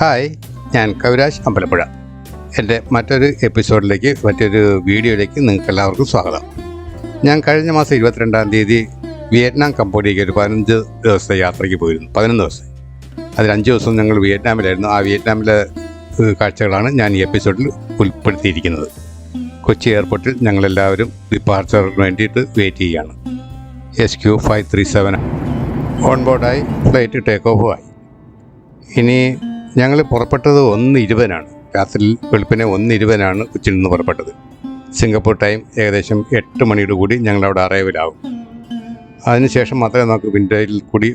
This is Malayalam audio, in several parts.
ഹായ് ഞാൻ കവിരാജ് അമ്പലപ്പുഴ. എന്റെ മറ്റൊരു എപ്പിസോഡിലേക്ക് മറ്റൊരു വീഡിയോയിലേക്ക് നിങ്ങൾക്ക് എല്ലാവർക്കും സ്വാഗതം. ഞാൻ കഴിഞ്ഞ മാസം ഇരുപത്തിരണ്ടാം തീയതി വിയറ്റ്നാം കമ്പോഡിയയ്ക്ക് ഒരു പതിനഞ്ച് ദിവസത്തെ യാത്രയ്ക്ക് പോയിരുന്നു. പതിനൊന്ന് ദിവസം. അതിൽ അഞ്ച് ദിവസം ഞങ്ങൾ വിയറ്റ്നാമിലായിരുന്നു. ആ വിയറ്റ്നാമിലെ കാഴ്ചകളാണ് ഞാൻ ഈ എപ്പിസോഡിൽ ഉൾപ്പെടുത്തിയിരിക്കുന്നത്. കൊച്ചി എയർപോർട്ടിൽ ഞങ്ങളെല്ലാവരും ഡിപ്പാർച്ചറിന് വേണ്ടിയിട്ട് വെയിറ്റ് ചെയ്യുകയാണ്. S Q five three seven on ബോർഡായി flight take ഓഫുമായി ഇനി ഞങ്ങൾ പുറപ്പെട്ടത് ഒന്ന് ഇരുപതിനാണ്. രാത്രി വെളുപ്പിനെ ഒന്ന് ഇരുപതിനാണ് കൊച്ചിയിൽ നിന്ന് പുറപ്പെട്ടത്. സിംഗപ്പൂർ ടൈം ഏകദേശം എട്ട് മണിയോട് കൂടി ഞങ്ങളവിടെ അറൈവലാവും അതിനുശേഷം മാത്രമേ നമുക്ക് വിൻഡോയിൽ കൂടി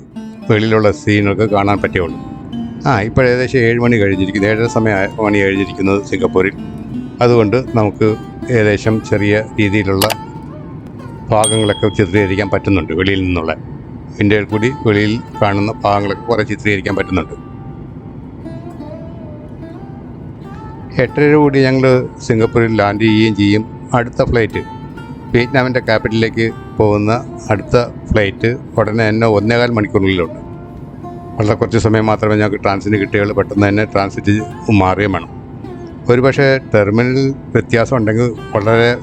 വെളിയിലുള്ള സീനൊക്കെ കാണാൻ പറ്റുകയുള്ളൂ. ആ ഇപ്പോൾ ഏകദേശം ഏഴ് മണി കഴിഞ്ഞിരിക്കുന്നു. ഏഴര സമയം മണി കഴിഞ്ഞിരിക്കുന്നത് സിംഗപ്പൂരിൽ. അതുകൊണ്ട് നമുക്ക് ഏകദേശം ചെറിയ രീതിയിലുള്ള ഭാഗങ്ങളൊക്കെ ചിത്രീകരിക്കാൻ പറ്റുന്നുണ്ട് വെളിയിൽ നിന്നുള്ള. വിൻഡോയിൽ കൂടി വെളിയിൽ കാണുന്ന ഭാഗങ്ങളൊക്കെ കുറേ ചിത്രീകരിക്കാൻ പറ്റുന്നുണ്ട്. എട്ടര കൂടി ഞങ്ങൾ സിംഗപ്പൂരിൽ ലാൻഡ് ചെയ്യുകയും ചെയ്യും. അടുത്ത ഫ്ലൈറ്റ് വിയറ്റ്നാമിന്റെ ക്യാപിറ്റലിലേക്ക് പോകുന്ന അടുത്ത ഫ്ലൈറ്റ് ഉടനെ തന്നെ ഒന്നേകാൽ മണിക്കൂറിനുള്ളിലുണ്ട്. വളരെ കുറച്ച് സമയം മാത്രമേ ഞങ്ങൾക്ക് ട്രാൻസിറ്റ് കിട്ടുകയുള്ളൂ പെട്ടെന്ന് തന്നെ ട്രാൻസിറ്റ് മാറുകയും വേണം. ഒരുപക്ഷെ ടെർമിനൽ വ്യത്യാസം ഉണ്ടെങ്കിൽ വളരെ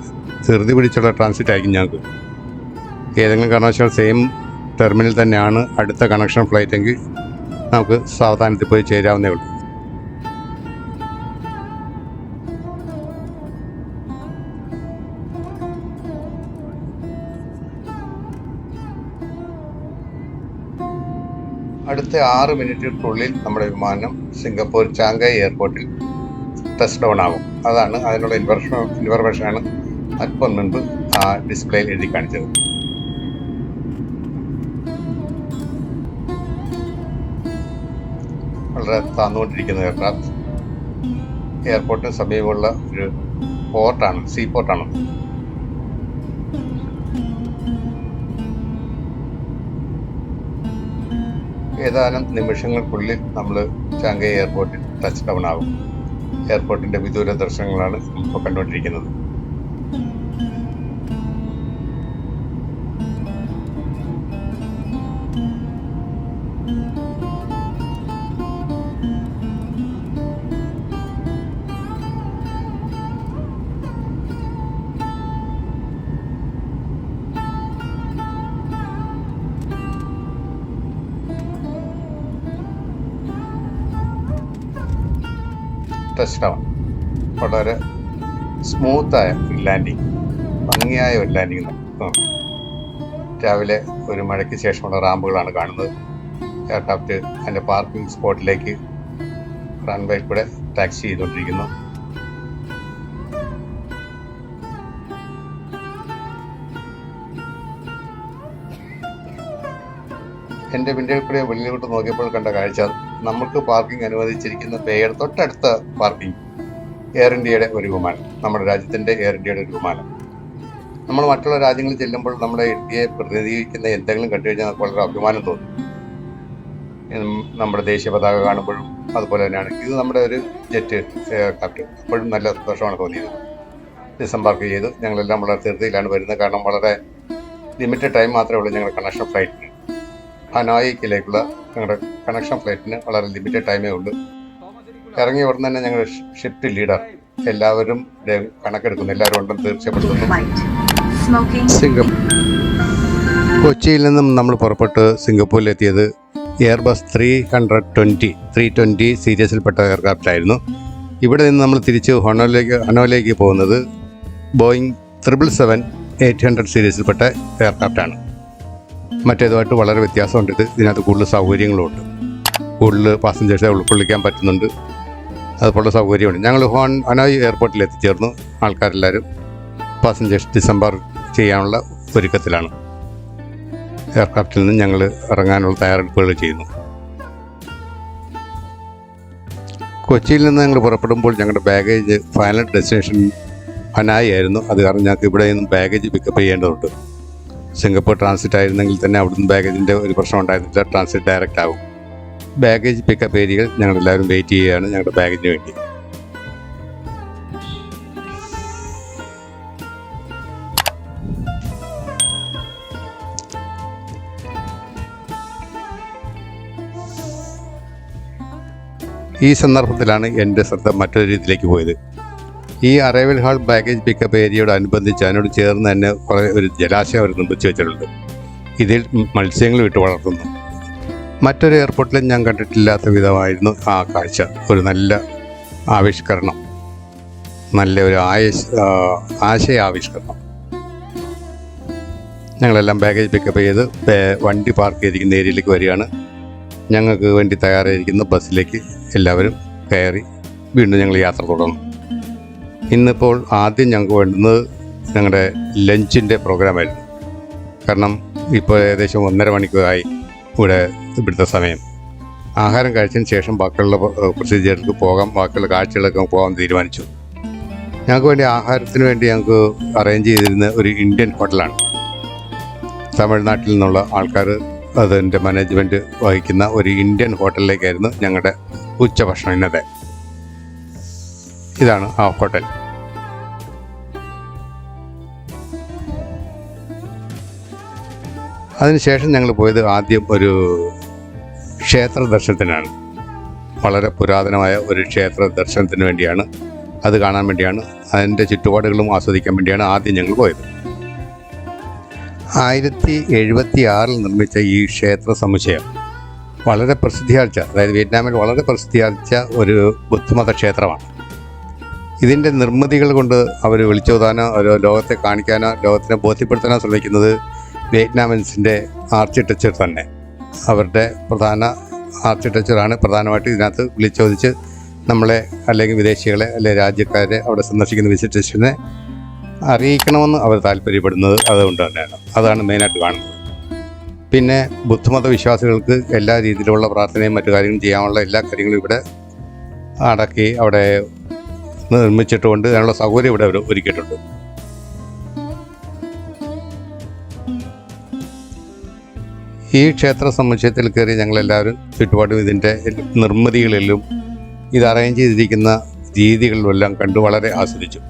ധൃതി പിടിച്ചുള്ള ട്രാൻസിറ്റ് ആയിരിക്കും ഞങ്ങൾക്ക്. ഏതെങ്കിലും കാരണവശാൽ സെയിം ടെർമിനൽ തന്നെയാണ് അടുത്ത കണക്ഷൻ ഫ്ലൈറ്റ് എങ്കിൽ നമുക്ക് സാവധാനത്തിൽ പോയി ചേരാവുന്നേ ഉള്ളൂ. അടുത്ത ആറ് മിനിറ്റുകൾക്കുള്ളിൽ നമ്മുടെ വിമാനം സിംഗപ്പൂർ ചാങ്കായ് എയർപോർട്ടിൽ ടച്ച് ഡൗൺ ആകും. അതാണ് അതിനുള്ള ഇൻഫർമേഷൻ ഇൻഫർമേഷനാണ് അല്പം മുൻപ് ആ ഡിസ്പ്ലേയിൽ എഴുതി കാണിച്ചത്. വളരെ താന്നുകൊണ്ടിരിക്കുന്ന എയർക്രാഫ്റ്റ് എയർപോർട്ടിന് സമീപമുള്ള ഒരു പോർട്ടാണ് സീ പോർട്ടാണ് ഏതാനും നിമിഷങ്ങൾക്കുള്ളിൽ നമ്മൾ ചാങ്കൈ എയർപോർട്ടിൽ ടച്ച് ഡൗൺ ആകും. എയർപോർട്ടിന്റെ വിദൂര ദർശനങ്ങളാണ് ഇപ്പോൾ കണ്ടുകൊണ്ടിരിക്കുന്നത്. ടച്ച് ഡൗൺ വളരെ സ്മൂത്തായ ലാൻഡിങ് ഭംഗിയായ ഒരു ലാൻഡിങ് രാവിലെ ഒരു മഴയ്ക്ക് ശേഷമുള്ള റാമ്പുകളാണ് കാണുന്നത്. എയർക്രാഫ്റ്റ് അതിന്റെ പാർക്കിംഗ് സ്പോട്ടിലേക്ക് റൺവേ കൂടെ ടാക്സി ചെയ്തുകൊണ്ടിരിക്കുന്നു. എന്റെ വിൻഡോയിൽ കൂടെ വെളിയിലോട്ട് നോക്കിയപ്പോൾ കണ്ട കാഴ്ച നമുക്ക് പാർക്കിംഗ് അനുവദിച്ചിരിക്കുന്ന പേയുടെ തൊട്ടടുത്ത പാർക്കിംഗ് എയർ ഇന്ത്യയുടെ ഒരു വിമാനം നമ്മുടെ രാജ്യത്തിന്റെ എയർ ഇന്ത്യയുടെ ഒരു വിമാനം. നമ്മൾ മറ്റുള്ള രാജ്യങ്ങളിൽ ചെല്ലുമ്പോൾ നമ്മുടെ ഇന്ത്യയെ പ്രതിനിധീകരിക്കുന്ന എന്തെങ്കിലും കണ്ടു കഴിഞ്ഞാൽ വളരെ അഭിമാനം തോന്നും. നമ്മുടെ ദേശീയ പതാക കാണുമ്പോഴും അതുപോലെ തന്നെയാണ്. ഇത് നമ്മുടെ ഒരു ജെറ്റ് എയർക്രാഫ്റ്റ് അപ്പോഴും നല്ല സന്തോഷമാണ് തോന്നിയത്. ഡിസംബാർക്ക് ചെയ്തു ഞങ്ങളെല്ലാം വളരെ ധൃതിയിലാണ് വരുന്നത്. കാരണം വളരെ ലിമിറ്റഡ് ടൈം മാത്രമേ ഉള്ളൂ ഞങ്ങളുടെ കണക്ഷൻ ഫ്ലൈറ്റിന് ഹനോയിക്കിലേക്കുള്ള ഞങ്ങളുടെ കണക്ഷൻ ഫ്ലൈറ്റിന് വളരെ ലിമിറ്റഡ് ടൈമേ ഉള്ളൂ. ഇറങ്ങിയ ഉടൻ തന്നെ ഞങ്ങളുടെ ഷിഫ്റ്റ് ലീഡർ എല്ലാവരും കണക്കെടുക്കുന്നു. എല്ലാവരും ഉണ്ടെന്ന് തീർച്ചപ്പെടുത്തുന്നു flight. സിംഗപ്പൂർ കൊച്ചിയിൽ നിന്നും നമ്മൾ പുറപ്പെട്ട് സിംഗപ്പൂരിലെത്തിയത് Airbus three hundred twenty three twenty സീരീസിൽപ്പെട്ട aircraft ആയിരുന്നു. ഇവിടെ നിന്ന് നമ്മൾ തിരിച്ച് ഹൊണോയിലേക്ക് ഹനോയിലേക്ക് പോകുന്നത് Boeing triple seven eight hundred സീരീസിൽപ്പെട്ട എയർക്രാഫ്റ്റാണ് മറ്റേതുമായിട്ട് വളരെ വ്യത്യാസമുണ്ട്. ഇത് ഇതിനകത്ത് കൂടുതൽ സൗകര്യങ്ങളുമുണ്ട്. കൂടുതൽ പാസഞ്ചേഴ്സിനെ ഉൾക്കൊള്ളിക്കാൻ പറ്റുന്നുണ്ട്. അതുപോലെ സൗകര്യമുണ്ട്. ഞങ്ങൾ ഹോൺ ഹനോയ് എയർപോർട്ടിൽ എത്തിച്ചേർന്നു. ആൾക്കാരെല്ലാവരും പാസഞ്ചേഴ്സ് ഡിസംബർ ചെയ്യാനുള്ള ഒരുക്കത്തിലാണ്. എയർക്രാഫ്റ്റിൽ നിന്ന് ഞങ്ങൾ ഇറങ്ങാനുള്ള തയ്യാറെടുപ്പുകൾ ചെയ്യുന്നു. കൊച്ചിയിൽ നിന്ന് ഞങ്ങൾ പുറപ്പെടുമ്പോൾ ഞങ്ങളുടെ ബാഗേജ് ഫൈനൽ ഡെസ്റ്റിനേഷൻ ഹനായി ആയിരുന്നു. അത് കാരണം ഞങ്ങൾക്ക് ഇവിടെ നിന്നും ബാഗേജ് പിക്കപ്പ് ചെയ്യേണ്ടതുണ്ട്. സിംഗപ്പൂർ ട്രാൻസിറ്റ് ആയിരുന്നെങ്കിൽ തന്നെ അവിടുന്ന് ബാഗേജിന്റെ ഒരു പ്രശ്നം ഉണ്ടായിരുന്നില്ല. ട്രാൻസിറ്റ് ഡയറക്റ്റ് ആകും ബാഗേജ് പിക്കപ്പ് ഏരിയകൾ ഞങ്ങളെല്ലാവരും വെയിറ്റ് ചെയ്യുകയാണ് ഞങ്ങളുടെ ബാഗിന് വേണ്ടി. ഈ സന്ദർഭത്തിലാണ് എന്റെ ശ്രദ്ധ മറ്റൊരു രീതിയിലേക്ക് പോയത്. ഈ അറൈവൽ ഹാൾ ബാഗേജ് പിക്കപ്പ് ഏരിയയോട് അനുബന്ധിച്ച് അതിനോട് ചേർന്ന് തന്നെ കുറേ ഒരു ജലാശയം അവർ നിർമ്മിച്ച് വെച്ചിട്ടുണ്ട്. ഇതിൽ മത്സ്യങ്ങൾ വിട്ട് വളർത്തുന്നു. മറ്റൊരു എയർപോർട്ടിലും ഞാൻ കണ്ടിട്ടില്ലാത്ത വിധമായിരുന്നു ആ കാഴ്ച. ഒരു നല്ല ആവിഷ്കരണം. നല്ല ഒരു ആശയ ആശയാവിഷ്കരണം. ഞങ്ങളെല്ലാം ബാഗേജ് പിക്കപ്പ് ചെയ്ത് വണ്ടി പാർക്ക് ചെയ്തിരിക്കുന്ന ഏരിയയിലേക്ക് വരികയാണ്. ഞങ്ങൾക്ക് വേണ്ടി തയ്യാറായിരിക്കുന്ന ബസ്സിലേക്ക് എല്ലാവരും കയറി വീണ്ടും ഞങ്ങൾ യാത്ര തുടർന്നു. ഇന്നിപ്പോൾ ആദ്യം ഞങ്ങൾക്ക് വേണ്ടുന്നത് ഞങ്ങളുടെ ലഞ്ചിന്റെ പ്രോഗ്രാമായിരുന്നു. കാരണം ഇപ്പോൾ ഏകദേശം ഒന്നര മണിക്കൂറായി ഇവിടെ ഇവിടുത്തെ സമയം. ആഹാരം കഴിച്ചതിന് ശേഷം ബാക്കിയുള്ള പ്രൊസീജിയറിലേക്ക് പോകാം ബാക്കിയുള്ള കാഴ്ചകളൊക്കെ പോകാൻ തീരുമാനിച്ചു. ഞങ്ങൾക്ക് വേണ്ടി ആഹാരത്തിന് വേണ്ടി ഞങ്ങൾക്ക് അറേഞ്ച് ചെയ്തിരുന്ന ഒരു ഇന്ത്യൻ ഹോട്ടലാണ്. തമിഴ്നാട്ടിൽ നിന്നുള്ള ആൾക്കാർ അതിന്റെ മാനേജ്മെന്റ് വഹിക്കുന്ന ഒരു ഇന്ത്യൻ ഹോട്ടലിലേക്കായിരുന്നു ഞങ്ങളുടെ ഉച്ചഭക്ഷണം ഇന്നത്തെ. ഇതാണ് ആ ഹോട്ടൽ. അതിനുശേഷം ഞങ്ങൾ പോയത് ആദ്യം ഒരു ക്ഷേത്ര ദർശനത്തിനാണ്. വളരെ പുരാതനമായ ഒരു ക്ഷേത്ര ദർശനത്തിന് വേണ്ടിയാണ്. അത് കാണാൻ വേണ്ടിയാണ്. അതിന്റെ ചുറ്റുപാടുകളും ആസ്വദിക്കാൻ വേണ്ടിയാണ് ആദ്യം ഞങ്ങൾ പോയത്. ആയിരത്തി എഴുപത്തി ആറിൽ നിർമ്മിച്ച ഈ ക്ഷേത്ര സമുച്ചയം വളരെ പ്രസിദ്ധിയാഴ്ച അതായത് വിയറ്റ്നാമിൽ വളരെ പ്രസിദ്ധിയാഴ്ച ഒരു ബുദ്ധമത ക്ഷേത്രമാണ്. ഇതിന്റെ നിർമ്മിതികൾ കൊണ്ട് അവർ വിളിച്ചോതാനോ ഒരു ലോകത്തെ കാണിക്കാനോ ലോകത്തിനെ ബോധ്യപ്പെടുത്താനോ ശ്രമിക്കുന്നത് വിയറ്റ്നാമൻസിന്റെ ആർക്കിടെക്ചർ തന്നെ. അവരുടെ പ്രധാന ആർക്കിടെക്ചറാണ് പ്രധാനമായിട്ട് ഇതിനകത്ത് വിളിച്ചോദിച്ച് നമ്മളെ അല്ലെങ്കിൽ വിദേശികളെ അല്ലെങ്കിൽ രാജ്യക്കാരെ അവിടെ സന്ദർശിക്കുന്ന വിസിറ്റേഴ്സിനെ അറിയിക്കണമെന്ന് അവർ താല്പര്യപ്പെടുന്നത് അതുകൊണ്ട് തന്നെയാണ്. അതാണ് മെയിനായിട്ട് കാണുന്നത്. പിന്നെ ബുദ്ധമത വിശ്വാസികൾക്ക് എല്ലാ രീതിയിലുള്ള പ്രാർത്ഥനയും മറ്റു കാര്യങ്ങളും ചെയ്യാനുള്ള എല്ലാ കാര്യങ്ങളും ഇവിടെ അടക്കി അവിടെ നിർമ്മിച്ചിട്ടുകൊണ്ട് അതിനുള്ള സൗകര്യം ഇവിടെ ഒരുക്കിയിട്ടുണ്ട്. ഈ ക്ഷേത്ര സമുച്ചയത്തിൽ കയറി ഞങ്ങളെല്ലാവരും ചുറ്റുപാടും ഇതിന്റെ നിർമ്മിതികളിലും ഇത് അറേഞ്ച് ചെയ്തിരിക്കുന്ന രീതികളിലും എല്ലാം കണ്ടു വളരെ ആസ്വദിച്ചു.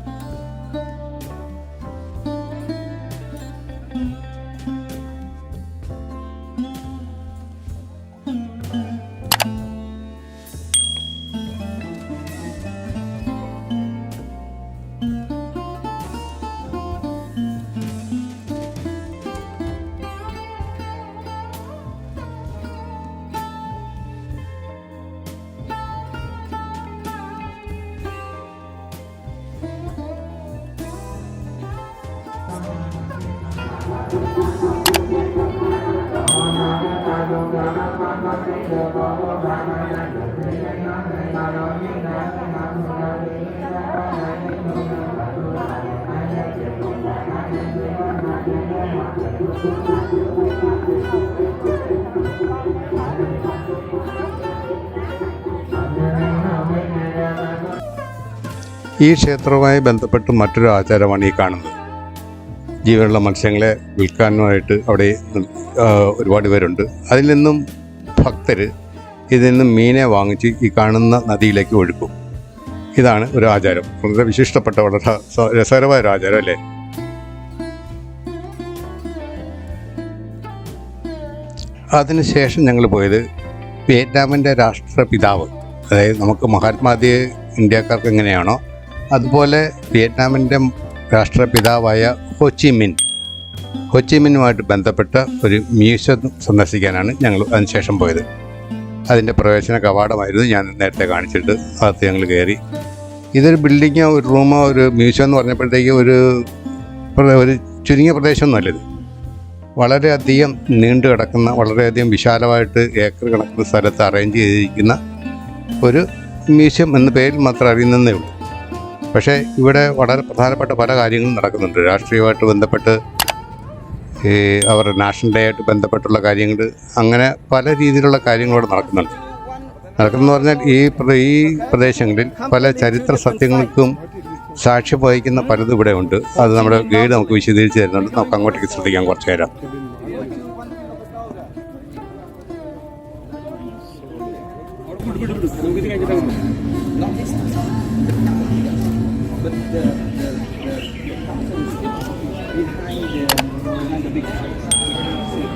ഈ ക്ഷേത്രവുമായി ബന്ധപ്പെട്ട് മറ്റൊരു ആചാരമാണ് ഈ കാണുന്നത്. ജീവനുള്ള മത്സ്യങ്ങളെ വിൽക്കാനുമായിട്ട് അവിടെ ഒരുപാട് പേരുണ്ട്. അതിൽ നിന്നും ഭക്തർ ഇതിൽ നിന്നും മീനെ വാങ്ങിച്ച് ഈ കാണുന്ന നദിയിലേക്ക് ഒഴുക്കും. ഇതാണ് ഒരു ആചാരം. വളരെ വിശിഷ്ടപ്പെട്ട വളരെ രസകരമായ ഒരു ആചാരം അല്ലേ? അതിനുശേഷം ഞങ്ങൾ പോയത് വിയറ്റ്നാമിന്റെ രാഷ്ട്രപിതാവ്. അതായത് നമുക്ക് മഹാത്മാഗാന്ധി ഇന്ത്യക്കാർക്ക് എങ്ങനെയാണോ അതുപോലെ വിയറ്റ്നാമിന്റെ രാഷ്ട്രപിതാവായ ഹോച്ചിമിൻ ഹോച്ചിമിനുമായിട്ട് ബന്ധപ്പെട്ട ഒരു മ്യൂസിയം സന്ദർശിക്കാനാണ് ഞങ്ങൾ അതിനുശേഷം പോയത്. അതിന്റെ പ്രവേശന കവാടമായിരുന്നു ഞാൻ നേരത്തെ കാണിച്ചിട്ട് അകത്ത് ഞങ്ങൾ കയറി. ഇതൊരു ബിൽഡിങ്ങോ ഒരു റൂമോ ഒരു മ്യൂസിയം എന്ന് പറഞ്ഞപ്പോഴത്തേക്ക് ഒരു ഒരു ചുരുങ്ങിയ പ്രദേശമൊന്നുമല്ല വളരെയധികം നീണ്ടു കിടക്കുന്ന വളരെയധികം വിശാലമായിട്ട് ഏക്കർ കണക്കിന് സ്ഥലത്ത് അറേഞ്ച് ചെയ്തിരിക്കുന്ന ഒരു മ്യൂസിയം എന്ന പേരിൽ മാത്രം അറിയുന്നതേ ഉള്ളൂ. പക്ഷേ ഇവിടെ വളരെ പ്രധാനപ്പെട്ട പല കാര്യങ്ങളും നടക്കുന്നുണ്ട്. രാഷ്ട്രീയമായിട്ട് ബന്ധപ്പെട്ട് ഈ അവർ നാഷണൽ ഡേ ആയിട്ട് ബന്ധപ്പെട്ടുള്ള കാര്യങ്ങൾ അങ്ങനെ പല രീതിയിലുള്ള കാര്യങ്ങൾ ഇവിടെ നടക്കുന്നുണ്ട്. നടക്കുന്നതെന്ന് പറഞ്ഞാൽ ഈ ഈ പ്രദേശങ്ങളിൽ പല ചരിത്ര സത്യങ്ങൾക്കും സാക്ഷ്യം വഹിക്കുന്ന പലതും ഇവിടെ ഉണ്ട് അത് നമ്മുടെ ഗൈഡ് നമുക്ക് വിശദീകരിച്ച് തരുന്നുണ്ട് നമുക്ക് അങ്ങോട്ടേക്ക് ശ്രദ്ധിക്കാം കുറച്ചു നേരം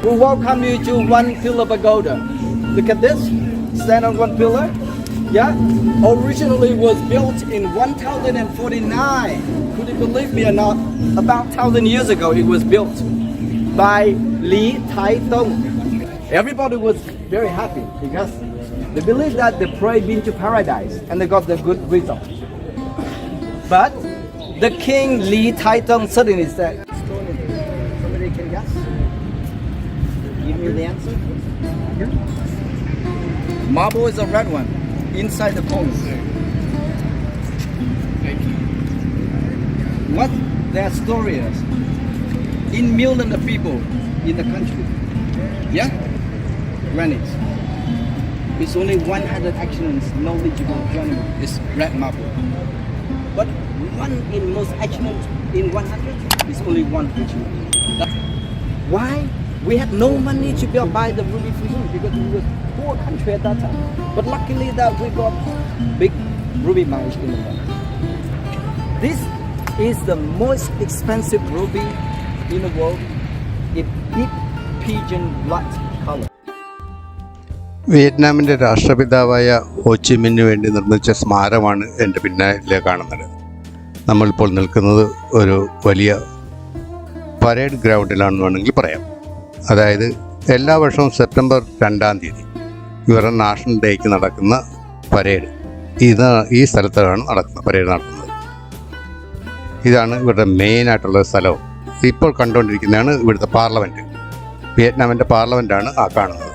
We welcome you to one pillar pagoda. Look at this. Stand on one pillar. Yeah, originally was built in 1049. Could you believe me or not? About 1000 years ago, it was built by Li Tai Tong. Everybody was very happy because they believed that they prayed been to paradise and they got the good result. But the king Li Tai Tong suddenly said, Somebody can guess? Give me the answer. Marble is a red one inside the cones. What their story is in million of people in the country. Yeah? Granite. It's only 100 excellence knowledgeable journeyman is red marble. But one in most excellent in 100 is only one. That- Why? We had no money to buy the ruby fusum because we was poor country at that time. But luckily that we got big ruby mines in the world. This is the most expensive ruby in the world. It deep pigeon blood color. വിയറ്റ്നാമിന്റെ രാഷ്ട്രപിതാവായ ഹോച്ചിമിന് വേണ്ടി നിർമ്മിച്ച സ്മാരമാണ് എന്റെ പിന്നാലെ കാണുന്നത് നമ്മളിപ്പോൾ നിൽക്കുന്നത് ഒരു വലിയ പരേഡ് ഗ്രൗണ്ടിലാണെന്ന് വേണമെങ്കിൽ പറയാം അതായത് എല്ലാ വർഷവും സെപ്റ്റംബർ രണ്ടാം തീയതി ഇവരുടെ നാഷണൽ ഡേക്ക് നടക്കുന്ന പരേഡ്. ഇത് ഈ സ്ഥലത്താണ് നടക്കുന്നത് പരേഡ് നടക്കുന്നത് ഇതാണ് ഇവരുടെ മെയിനായിട്ടുള്ള സ്ഥലവും. ഇപ്പോൾ കണ്ടുകൊണ്ടിരിക്കുന്നതാണ് ഇവിടുത്തെ പാർലമെന്റ് വിയറ്റ്നാമിന്റെ പാർലമെന്റാണ് ആ കാണുന്നത്.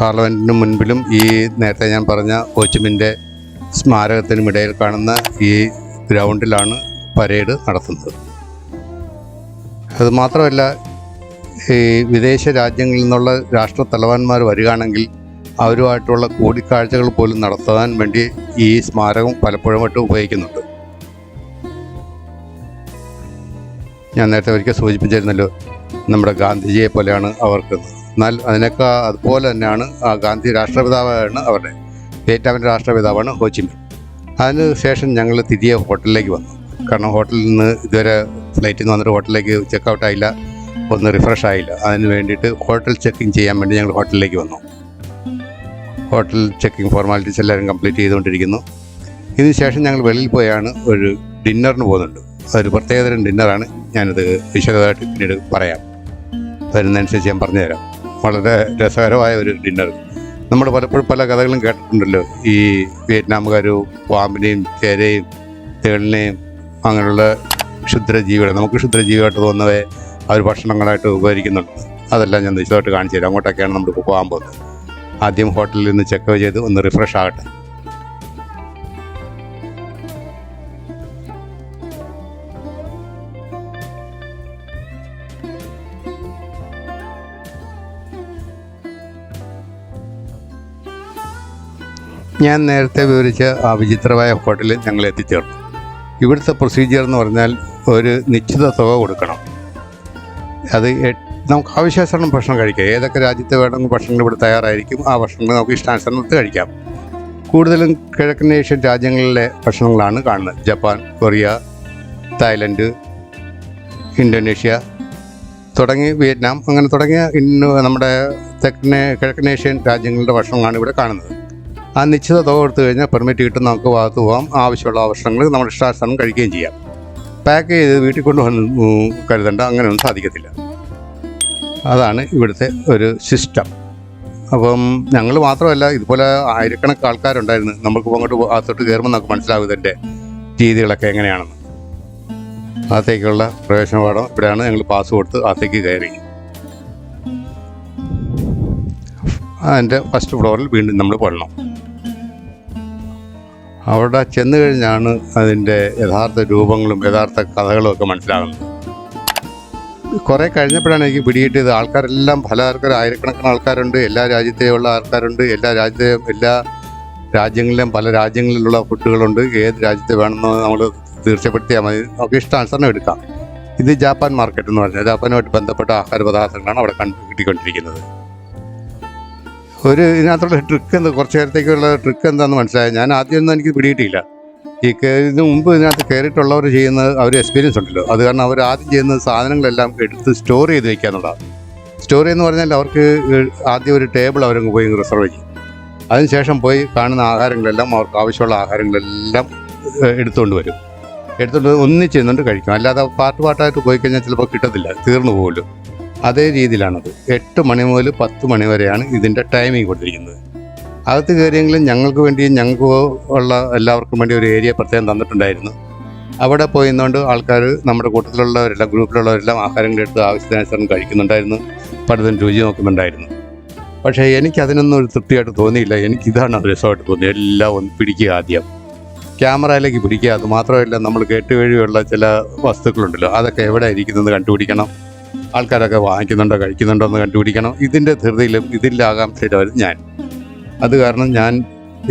പാർലമെന്റിന് മുൻപിലും ഈ നേരത്തെ ഞാൻ പറഞ്ഞ ഹോച്ചിമിന്റെ സ്മാരകത്തിനും ഇടയിൽ കാണുന്ന ഈ ഗ്രൗണ്ടിലാണ് പരേഡ് നടത്തുന്നത്. അതുമാത്രമല്ല ഈ വിദേശ രാജ്യങ്ങളിൽ നിന്നുള്ള രാഷ്ട്ര തലവന്മാർ വരികയാണെങ്കിൽ അവരുമായിട്ടുള്ള കൂടിക്കാഴ്ചകൾ പോലും നടത്താൻ വേണ്ടി ഈ സ്മാരകം പലപ്പോഴുമായിട്ട് ഉപയോഗിക്കുന്നുണ്ട്. ഞാൻ നേരത്തെ ഒരിക്കൽ സൂചിപ്പിച്ചിരുന്നല്ലോ നമ്മുടെ ഗാന്ധിജിയെ പോലെയാണ് അവർക്ക്. എന്നാൽ അതിനൊക്കെ അതുപോലെ തന്നെയാണ് ആ ഗാന്ധി രാഷ്ട്രപിതാവാണ് അവരുടെ വിയറ്റ്നാമിന്റെ രാഷ്ട്രപിതാവാണ് ഹോച്ചിമിൻ അതിന് ശേഷം ഞങ്ങൾ തിരികെ ഹോട്ടലിലേക്ക് വന്നു. കാരണം ഹോട്ടലിൽ നിന്ന് ഇതുവരെ ഫ്ലൈറ്റിൽ നിന്ന് വന്നിട്ട് ഹോട്ടലിലേക്ക് ചെക്ക് ഔട്ട് ആയില്ല. ഒന്ന് റിഫ്രഷ് ആയില്ല. അതിന് വേണ്ടിയിട്ട് ഹോട്ടൽ ചെക്കിങ് ചെയ്യാൻ വേണ്ടി ഞങ്ങൾ ഹോട്ടലിലേക്ക് വന്നു. ഹോട്ടൽ ചെക്കിങ് ഫോർമാലിറ്റീസ് എല്ലാവരും കംപ്ലീറ്റ് ചെയ്തുകൊണ്ടിരിക്കുന്നു. ഇതിനുശേഷം ഞങ്ങൾ വെളിയിൽ പോയാണ് ഒരു ഡിന്നറിന് പോകുന്നുണ്ട്. അതൊരു പ്രത്യേകതരം ഡിന്നറാണ് ഞാനത് വിശദമായിട്ട് പിന്നീട് പറയാം. വരുന്നതനുസരിച്ച് ഞാൻ പറഞ്ഞുതരാം. വളരെ രസകരമായ ഒരു ഡിന്നർ നമ്മൾ പലപ്പോഴും പല കഥകളും കേട്ടിട്ടുണ്ടല്ലോ. ഈ വിയറ്റ്നാമുകാർ പാമ്പിനെയും ചേരയും തേളിനെയും അങ്ങനെയുള്ള ക്ഷുദ്രജീവികളെ നമുക്ക് ക്ഷുദ്രജീവിയായിട്ട് തോന്നുന്നവയെ അവർ ഭക്ഷണങ്ങളായിട്ട് ഉപകരിക്കുന്നുണ്ട്. അതെല്ലാം ഞാൻ വിശദമായിട്ട് കാണിച്ചു തരാം. അങ്ങോട്ടൊക്കെയാണ് നമ്മളിപ്പോൾ പോകാൻ പോകുന്നത്. ആദ്യം ഹോട്ടലിൽ നിന്ന് ചെക്ക് ചെയ്ത് ഒന്ന് റിഫ്രഷ് ആകട്ടെ. ഞാൻ നേരത്തെ വിവരിച്ച ആ വിചിത്രമായ ഹോട്ടലിൽ ഞങ്ങൾ എത്തിച്ചേർന്നു. ഇവിടുത്തെ പ്രൊസീജിയർ എന്ന് പറഞ്ഞാൽ ഒരു നിശ്ചിത തുക കൊടുക്കണം. അത് നമുക്ക് ആവശ്യാനുസരണം ഭക്ഷണം കഴിക്കാം. ഏതൊക്കെ രാജ്യത്ത് വേണമെങ്കിൽ ഭക്ഷണങ്ങൾ ഇവിടെ തയ്യാറായിരിക്കും ആ ഭക്ഷണങ്ങൾ നമുക്ക് ഇഷ്ടാനുസരണത്ത് കഴിക്കാം. കൂടുതലും കിഴക്കൻ ഏഷ്യൻ രാജ്യങ്ങളിലെ ഭക്ഷണങ്ങളാണ് കാണുന്നത്. ജപ്പാൻ കൊറിയ തായ്ലൻഡ് ഇന്തോനേഷ്യ തുടങ്ങി വിയറ്റ്നാം അങ്ങനെ തുടങ്ങിയ ഇന്ന് നമ്മുടെ തെക്കൻ കിഴക്കൻ ഏഷ്യൻ രാജ്യങ്ങളുടെ ഭക്ഷണങ്ങളാണ് ഇവിടെ കാണുന്നത്. ആ നിശ്ചിത തുക കൊടുത്തു കഴിഞ്ഞാൽ പെർമിറ്റ് കിട്ടും നമുക്ക് ഭാഗത്ത് പോകാം ആവശ്യമുള്ള ഭക്ഷണങ്ങൾ നമ്മുടെ ഇഷ്ടാനുസരണം കഴിക്കുകയും ചെയ്യാം. പാക്ക് ചെയ്ത് വീട്ടിൽ കൊണ്ടുവന്ന് കരുതണ്ട. അങ്ങനെയൊന്നും സാധിക്കത്തില്ല. അതാണ് ഇവിടുത്തെ ഒരു സിസ്റ്റം അപ്പം ഞങ്ങൾ മാത്രമല്ല ഇതുപോലെ ആയിരക്കണക്കിന് ആൾക്കാരുണ്ടായിരുന്നു. നമുക്ക് അങ്ങോട്ട് അകത്തോട്ട് കയറുമ്പോൾ നമുക്ക് മനസ്സിലാവും ഇതിന്റെ രീതികളൊക്കെ എങ്ങനെയാണെന്ന്. അകത്തേക്കുള്ള പ്രവേശന പാഠം ഇവിടെയാണ് ഞങ്ങൾ പാസ് കൊടുത്ത് അകത്തേക്ക് കയറി. അതിന്റെ ഫസ്റ്റ് ഫ്ലോറിൽ വീണ്ടും നമ്മൾ പോകണം അവിടെ ചെന്നു കഴിഞ്ഞാണ് അതിന്റെ യഥാർത്ഥ രൂപങ്ങളും യഥാർത്ഥ കഥകളും ഒക്കെ മനസ്സിലാകുന്നത്. കുറേ കഴിഞ്ഞപ്പോഴാണ് എനിക്ക് പിടികിട്ടിയത്. ആൾക്കാരെല്ലാം പല ആൾക്കാർ ആയിരക്കണക്കിന് ആൾക്കാരുണ്ട്. എല്ലാ രാജ്യത്തെയുള്ള ആൾക്കാരുണ്ട്. എല്ലാ രാജ്യത്തെയും എല്ലാ രാജ്യങ്ങളിലും പല രാജ്യങ്ങളിലുള്ള ഫുഡുകളുണ്ട് ഏത് രാജ്യത്തെ വേണമെന്ന് നമ്മൾ തീർച്ചപ്പെടുത്തിയാൽ മതി. നമുക്ക് ഇഷ്ടാനുസരണം എടുക്കാം. ഇത് ജാപ്പാൻ മാർക്കറ്റ് എന്ന് പറഞ്ഞാൽ ജാപ്പാനുമായിട്ട് ബന്ധപ്പെട്ട ആഹാര പദാർത്ഥങ്ങളാണ് അവിടെ കണ്ടു കിട്ടിക്കൊണ്ടിരിക്കുന്നത്. ഒരു ഇതിനകത്തുള്ള ട്രിക്ക് എന്താ കുറച്ച് നേരത്തേക്കുള്ള ട്രിക്ക് എന്താണെന്ന് മനസ്സിലായത് ഞാൻ ആദ്യമൊന്നും എനിക്ക് പിടിയിട്ടില്ല. ഈ ഇതിന് മുമ്പ് ഇതിനകത്ത് കയറിയിട്ടുള്ളവർ ചെയ്യുന്ന അവർ എക്സ്പീരിയൻസ് ഉണ്ടല്ലോ. അത് കാരണം അവർ ആദ്യം ചെയ്യുന്ന സാധനങ്ങളെല്ലാം എടുത്ത് സ്റ്റോർ ചെയ്ത് വെക്കുക എന്നുള്ളതാണ്. സ്റ്റോർ എന്ന് പറഞ്ഞാൽ അവർക്ക് ആദ്യം ഒരു ടേബിൾ അവരങ്ങ് പോയി റിസർവ് ചെയ്യും അതിനുശേഷം പോയി കാണുന്ന ആഹാരങ്ങളെല്ലാം അവർക്ക് ആവശ്യമുള്ള ആഹാരങ്ങളെല്ലാം എടുത്തുകൊണ്ട് വരും. എടുത്തുകൊണ്ട് ഒന്നിച്ച് നിന്നുകൊണ്ട് കഴിക്കും. അല്ലാതെ പാട്ട് പാട്ടായിട്ട് പോയി കഴിഞ്ഞാൽ ചിലപ്പോൾ കിട്ടത്തില്ല. തീർന്നു പോകുമല്ലോ അതേ രീതിയിലാണത്. എട്ട് മണി മുതൽ പത്ത് മണി വരെയാണ് ഇതിന്റെ ടൈമിംഗ് കൊടുത്തിരിക്കുന്നത്. അകത്ത് കയറിയെങ്കിലും ഞങ്ങൾക്ക് വേണ്ടിയും ഞങ്ങൾക്ക് ഉള്ള എല്ലാവർക്കും വേണ്ടി ഒരു ഏരിയ പ്രത്യേകം തന്നിട്ടുണ്ടായിരുന്നു. അവിടെ പോയി നിന്നുകൊണ്ട് ആൾക്കാർ നമ്മുടെ കൂട്ടത്തിലുള്ളവരെല്ലാം ഗ്രൂപ്പിലുള്ളവരെല്ലാം ആഹാരങ്ങൾ എടുത്ത് ആവശ്യത്തിനനുസരണം കഴിക്കുന്നുണ്ടായിരുന്നു. പലതും രുചി നോക്കുന്നുണ്ടായിരുന്നു. പക്ഷേ എനിക്ക് അതിനൊന്നും ഒരു തൃപ്തിയായിട്ട് തോന്നിയില്ല. എനിക്ക് ഇതാണ് രസമായിട്ട് തോന്നിയത്. എല്ലാം ഒന്ന് പിടിക്കുക ആദ്യം. ക്യാമറയിലേക്ക് പിടിക്കുക അത് മാത്രമല്ല നമ്മൾ കേട്ടുവഴിയുള്ള ചില വസ്തുക്കളുണ്ടല്ലോ അതൊക്കെ എവിടെ ഇരിക്കുന്നത് കണ്ടുപിടിക്കണം. ആൾക്കാരൊക്കെ വാങ്ങിക്കുന്നുണ്ടോ കഴിക്കുന്നുണ്ടോ എന്ന് കണ്ടുപിടിക്കണം. ഇതിന്റെ ധൃതിയിലും ഇതിന്റെ ആകാംക്ഷയിലും ഞാൻ. അത് കാരണം ഞാൻ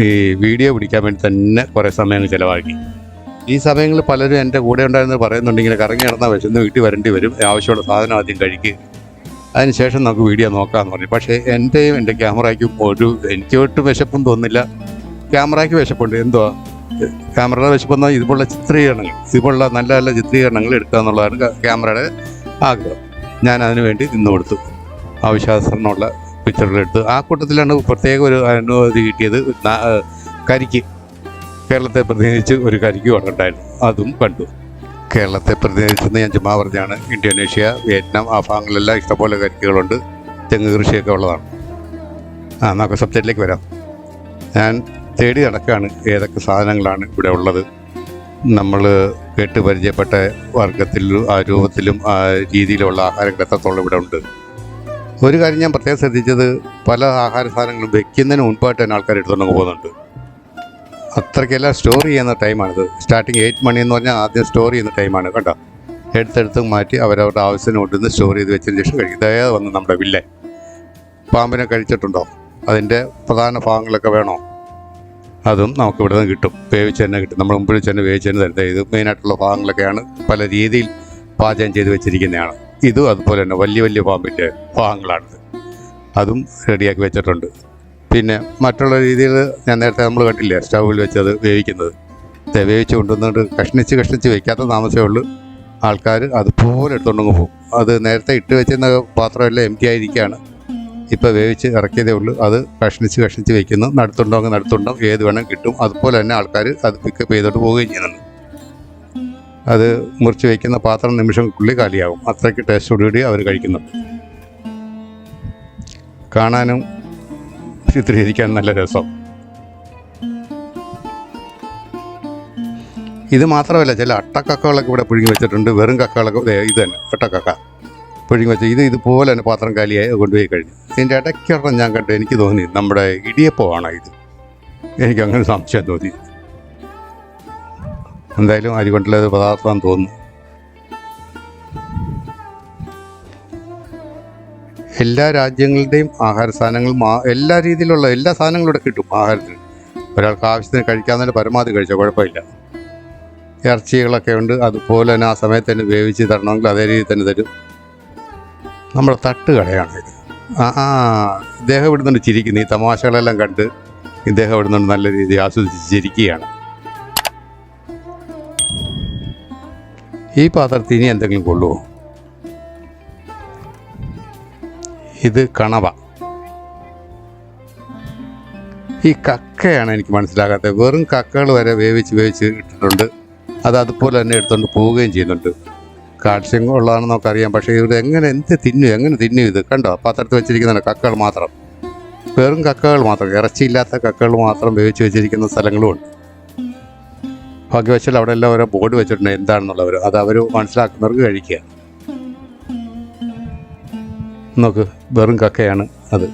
ഈ വീഡിയോ പിടിക്കാൻ വേണ്ടി തന്നെ കുറേ സമയങ്ങൾ ചിലവാക്കി. ഈ സമയങ്ങളിൽ പലരും എന്റെ കൂടെ ഉണ്ടായിരുന്നത് പറയുന്നുണ്ടെങ്കിൽ കറങ്ങി നടന്നാൽ വിശന്ന് വീട്ടിൽ വരേണ്ടി വരും. ആവശ്യമുള്ള സാധനം ആദ്യം കഴിക്കുക അതിനുശേഷം നമുക്ക് വീഡിയോ നോക്കാമെന്ന് പറഞ്ഞു. പക്ഷേ എന്റെയും എന്റെ ക്യാമറയ്ക്കും ഒരു എനിക്ക് ഒട്ടും വിശപ്പും തോന്നില്ല ക്യാമറയ്ക്ക് വിശപ്പുണ്ട്. എന്തോ ക്യാമറയുടെ വിശപ്പെന്നാൽ ഇതുപോലുള്ള ചിത്രീകരണങ്ങൾ. ഇതുപോലുള്ള നല്ല നല്ല ചിത്രീകരണങ്ങൾ എടുക്കുക എന്നുള്ളതാണ് ക്യാമറയുടെ ആഗ്രഹം. ഞാൻ അതിനു വേണ്ടി നിന്ന് കൊടുത്തു. ആവശ്യാനുസരണമുള്ള പിക്ചറുകളെടുത്ത് ആ കൂട്ടത്തിലാണ് പ്രത്യേക ഒരു അനുമതി കിട്ടിയത്. കരിക്ക്. കേരളത്തെ പ്രതിനിധിച്ച് ഒരു കരിക്ക് കൊണ്ടുണ്ടായിരുന്നു. അതും കണ്ടു. കേരളത്തെ പ്രതിനിധിച്ചെന്ന് ഞാൻ ചുമ്മാ പറഞ്ഞാണ്. ഇന്തോനേഷ്യ വിയറ്റ്നാം ആ ഭാഗങ്ങളിലെല്ലാം ഇഷ്ടംപോലെ കരിക്കുകളുണ്ട്. തെങ്ങ് കൃഷിയൊക്കെ ഉള്ളതാണ്. ആ നമുക്ക് സബ്ജക്റ്റിലേക്ക് വരാം. ഞാൻ തേടി നടക്കുകയാണ് ഏതൊക്കെ സാധനങ്ങളാണ് ഇവിടെ ഉള്ളത്. നമ്മൾ കേട്ട് പരിചയപ്പെട്ട വർഗത്തിലും ആ രൂപത്തിലും ആ രീതിയിലുള്ള ആഹാരങ്ങൾ എത്രത്തോളം ഇവിടെ ഉണ്ട്. ഒരു കാര്യം ഞാൻ പ്രത്യേകം ശ്രദ്ധിച്ചത് പല ആഹാര സാധനങ്ങളും വെക്കുന്നതിന് മുൻപായിട്ട് തന്നെ ആൾക്കാർ എടുത്തുകൊണ്ട് പോകുന്നുണ്ട്. അത്രയ്ക്കെല്ലാം സ്റ്റോർ ചെയ്യുന്ന ടൈമാണിത് സ്റ്റാർട്ടിങ് എയ്റ്റ് മണി എന്ന് പറഞ്ഞാൽ ആദ്യം സ്റ്റോർ ചെയ്യുന്ന ടൈമാണ് കേട്ടോ എടുത്തെടുത്ത് മാറ്റി അവരവരുടെ ആവശ്യത്തിന് കൊണ്ടുവന്ന് സ്റ്റോർ ചെയ്ത് വെച്ചതിന് ശേഷം കഴിക്കും. ഇതായത് വന്ന് നമ്മുടെ വില്ലേ. പാമ്പിനെ കഴിച്ചിട്ടുണ്ടോ? അതിന്റെ പ്രധാന ഭാഗങ്ങളൊക്കെ വേണോ? അതും നമുക്ക് ഇവിടെ നിന്ന് കിട്ടും. വേവിച്ച് തന്നെ കിട്ടും. നമ്മൾ മുമ്പിൽ തന്നെ വേവിച്ച് തന്നെ തരുന്നത് ഇത് മെയിനായിട്ടുള്ള ഭാഗങ്ങളൊക്കെയാണ് പല രീതിയിൽ പാചകം ചെയ്ത് വെച്ചിരിക്കുന്നതാണ്. ഇതും അതുപോലെ തന്നെ വലിയ വലിയ പാമ്പിന്റെ ഭാഗങ്ങളാണിത്. അതും റെഡിയാക്കി വെച്ചിട്ടുണ്ട്. പിന്നെ മറ്റുള്ള രീതിയിൽ ഞാൻ നേരത്തെ നമ്മൾ കണ്ടില്ലേ സ്റ്റൗവിൽ വെച്ചത് വേവിക്കുന്നത്. വേവിച്ച് കൊണ്ടുവന്നുകൊണ്ട് കഷ്ണിച്ച് കഷ്ണിച്ച് വയ്ക്കാത്ത താമസമേ ഉള്ളൂ. ആൾക്കാർ അതുപോലെ എടുത്തുകൊണ്ടങ്ങ് പോകും. അത് നേരത്തെ ഇട്ട് വെച്ചിരുന്ന പാത്രമെല്ലാം എം ടി ആയിരിക്കുകയാണ് ഇപ്പോൾ വേവിച്ച് ഇറക്കിയതേ ഉള്ളൂ. അത് കഷ്ണിച്ച് കഷ്ണിച്ച് വെക്കുന്നു. നടുത്തുണ്ടോ നടത്തുണ്ടോ ഏത് വേണം കിട്ടും. അതുപോലെ തന്നെ ആൾക്കാർ അത് പിക്കപ്പ് ചെയ്തോട്ട് പോവുകയും ചെയ്യുന്നുണ്ട്. അത് മുറിച്ച് വയ്ക്കുന്ന പാത്രം നിമിഷങ്ങൾക്കുള്ളിൽ കാലിയാകും അത്രയ്ക്ക് ടേസ്റ്റോടുകൂടി അവർ കഴിക്കുന്നുണ്ട്. കാണാനും ചിത്രീകരിക്കാൻ നല്ല രസം. ഇത് മാത്രമല്ല ചില അട്ടക്കക്കകളൊക്കെ ഇവിടെ പുഴുങ്ങി വെച്ചിട്ടുണ്ട്. വെറും കക്കകളൊക്കെ ഇത് തന്നെ ഒട്ടക്കക്ക പുഴുങ്ങി വെച്ചു ഇത് ഇതുപോലെ തന്നെ പാത്രം കാലിയായി കൊണ്ടുപോയി കഴിഞ്ഞു. ഇതിന്റെ ഇടയ്ക്കൊരെണ്ണം ഞാൻ കണ്ടു എനിക്ക് തോന്നി നമ്മുടെ ഇടിയപ്പമാണ് ഇത്. എനിക്ക് അങ്ങനെ സംശയം തോന്നി. എന്തായാലും അരി കൊണ്ടുള്ള പദാർത്ഥം തോന്നുന്നു. എല്ലാ രാജ്യങ്ങളുടെയും ആഹാര സാധനങ്ങൾ എല്ലാ രീതിയിലുള്ള എല്ലാ സാധനങ്ങളും ഇവിടെ കിട്ടും ആഹാരത്തിന്. ഒരാൾക്ക് ആവശ്യത്തിന് കഴിക്കാൻ തന്നെ പരമാവധി കഴിച്ചാൽ കുഴപ്പമില്ല. ഇറച്ചികളൊക്കെ ഉണ്ട് അതുപോലെ തന്നെ ആ സമയത്ത് തന്നെ വേവിച്ച് തരണമെങ്കിൽ അതേ രീതിയിൽ തന്നെ തരും. നമ്മുടെ തട്ട് കടയാണ് ഇത്. ആ ആ ഇദ്ദേഹം ഇവിടുന്നുണ്ട് ചിരിക്കുന്നു. ഈ തമാശകളെല്ലാം കണ്ട് ഇദ്ദേഹം ഇവിടുന്നുണ്ട് നല്ല രീതിയിൽ ആസ്വദിച്ച് ചിരിക്കുകയാണ്. ഈ പാത്രത്തിൽ ഇനി എന്തെങ്കിലും കൊള്ളുമോ ഇത് കണവ. ഈ കക്കയാണ് എനിക്ക് മനസ്സിലാകാത്തത്. വെറും കക്കകൾ വരെ വേവിച്ച് വേവിച്ച് ഇട്ടിട്ടുണ്ട്. അത് അതുപോലെ തന്നെ എടുത്തുകൊണ്ട് പോവുകയും ചെയ്യുന്നുണ്ട്. കാൽസ്യം ഉള്ളതാണെന്ന് നമുക്കറിയാം. പക്ഷേ ഇത് എങ്ങനെ എന്ത് തിന്നു എങ്ങനെ തിന്നു ഇത്? കണ്ടോ? പാത്രത്തിൽ വെച്ചിരിക്കുന്നതാണ് കക്കകൾ മാത്രം. വെറും കക്കകൾ മാത്രം. ഇറച്ചിയില്ലാത്ത കക്കകൾ മാത്രം വേവിച്ച് വെച്ചിരിക്കുന്ന സ്ഥലങ്ങളുമുണ്ട് ഭാഗ്യവശാൽ അവിടെ എല്ലാം ഓരോ ബോർഡ് വെച്ചിട്ടുണ്ട് എന്താണെന്നുള്ളവർ അത് അവർ മനസ്സിലാക്കുന്നവർക്ക് കഴിക്കുക നോക്ക് വെറും കക്കയാണ് അത്.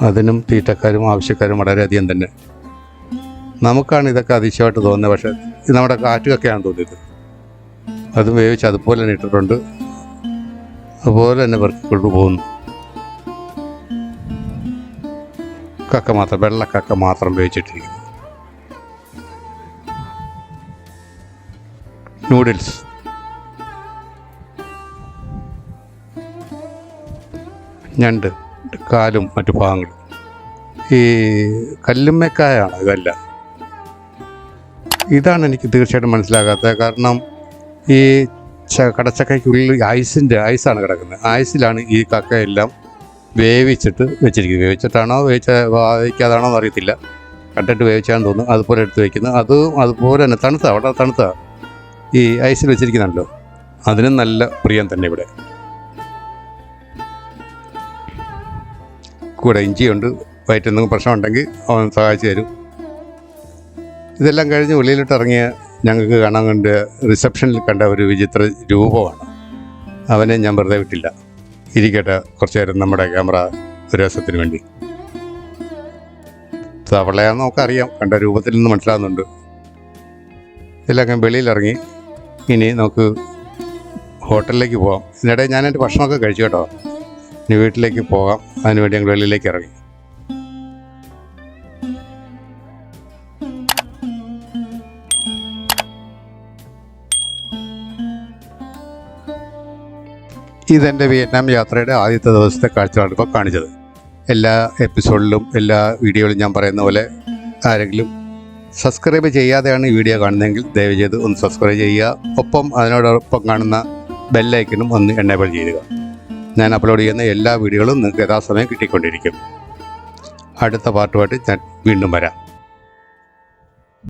അതിനും തീറ്റക്കാരും ആവശ്യക്കാരും വളരെയധികം തന്നെ. നമുക്കാണ് ഇതൊക്കെ അതിശയമായിട്ട് തോന്നുന്നത്. പക്ഷെ ഇത് നമ്മുടെ കാറ്റുകൊക്കെയാണ് തോന്നിയത്. അതും വേവിച്ച് അതുപോലെ തന്നെ ഇട്ടിട്ടുണ്ട്. അതുപോലെ തന്നെ പെറുക്കിക്കൊണ്ട് പോകുന്നു. കക്ക മാത്രം വെള്ളക്കക്ക മാത്രം വേവിച്ചിട്ടിരിക്കുന്നു നൂഡിൽസ് ഞണ്ട് കാലും മറ്റു ഭാഗങ്ങളും. ഈ കല്ലുമ്മക്കായാണ് ഇതല്ല. ഇതാണ് എനിക്ക് തീർച്ചയായിട്ടും മനസ്സിലാകാത്തത്. കാരണം ഈ ച കടച്ചക്കയ്ക്കുള്ളിൽ ഐസിന്റെ ഐസാണ് കിടക്കുന്നത്. ഐസിലാണ് ഈ കക്കയെല്ലാം വേവിച്ചിട്ട് വെച്ചിരിക്കുന്നത്. വേവിച്ചിട്ടാണോ വേവിച്ച വേവിക്കാതാണോ എന്ന് അറിയത്തില്ല കണ്ടിട്ട് വേവിച്ചാന്ന് തോന്നുന്നു. അതുപോലെ എടുത്ത് വയ്ക്കുന്നു അതും അതുപോലെ തന്നെ തണുത്ത അവിടെ തണുത്ത ഈ ഐസിൽ വെച്ചിരിക്കുന്നുണ്ടല്ലോ. അതിനും നല്ല പ്രിയം തന്നെ ഇവിടെ. കൂടെ ഇഞ്ചിയുണ്ട്. വയറ്റിൽ എന്തെങ്കിലും പ്രശ്നമുണ്ടെങ്കിൽ അവൻ സഹായിച്ചു തരും. ഇതെല്ലാം കഴിഞ്ഞ് ഉള്ളിലോട്ട് ഇറങ്ങിയ ഞങ്ങൾക്ക് കാണാൻ കണ്ട റിസപ്ഷനിൽ കണ്ട ഒരു വിചിത്ര രൂപമാണ്. അവനെ ഞാൻ വെറുതെ വിട്ടില്ല. ഇരിക്കട്ടെ കുറച്ച് നേരം നമ്മുടെ ക്യാമറ ഒരു രസത്തിന് വേണ്ടി തവളയാന്ന് നമുക്കറിയാം കണ്ട രൂപത്തിൽ നിന്ന് മനസ്സിലാകുന്നുണ്ട് ഇതെല്ലാം വെളിയിലിറങ്ങി ഇനി നമുക്ക് ഹോട്ടലിലേക്ക് പോകാം ഇതിനിടെ ഞാൻ എന്റെ ഭക്ഷണമൊക്കെ കഴിച്ചു കേട്ടോ. ഇനി വീട്ടിലേക്ക് പോകാം. അതിനുവേണ്ടി ഞങ്ങൾ വെളിയിലേക്ക് ഇറങ്ങി. ഇതെന്റെ വിയറ്റ്നാം യാത്രയുടെ ആദ്യത്തെ ദിവസത്തെ കാഴ്ചകളാണ് ഇപ്പോൾ കാണിച്ചത്. എല്ലാ എപ്പിസോഡിലും എല്ലാ വീഡിയോയിലും ഞാൻ പറയുന്ന പോലെ ആരെങ്കിലും സബ്സ്ക്രൈബ് ചെയ്യാതെയാണ് ഈ വീഡിയോ കാണുന്നതെങ്കിൽ ദയവ് ചെയ്ത് ഒന്ന് സബ്സ്ക്രൈബ് ചെയ്യുക. ഒപ്പം അതിനോടൊപ്പം കാണുന്ന ബെല്ലൈക്കനും ഒന്ന് എനേബിൾ ചെയ്യുക. ഞാൻ അപ്ലോഡ് ചെയ്യുന്ന എല്ലാ വീഡിയോകളും നിങ്ങൾക്ക് യഥാസമയം കിട്ടിക്കൊണ്ടിരിക്കും. അടുത്ത പാർട്ടുമായിട്ട് ഞാൻ വീണ്ടും വരാം.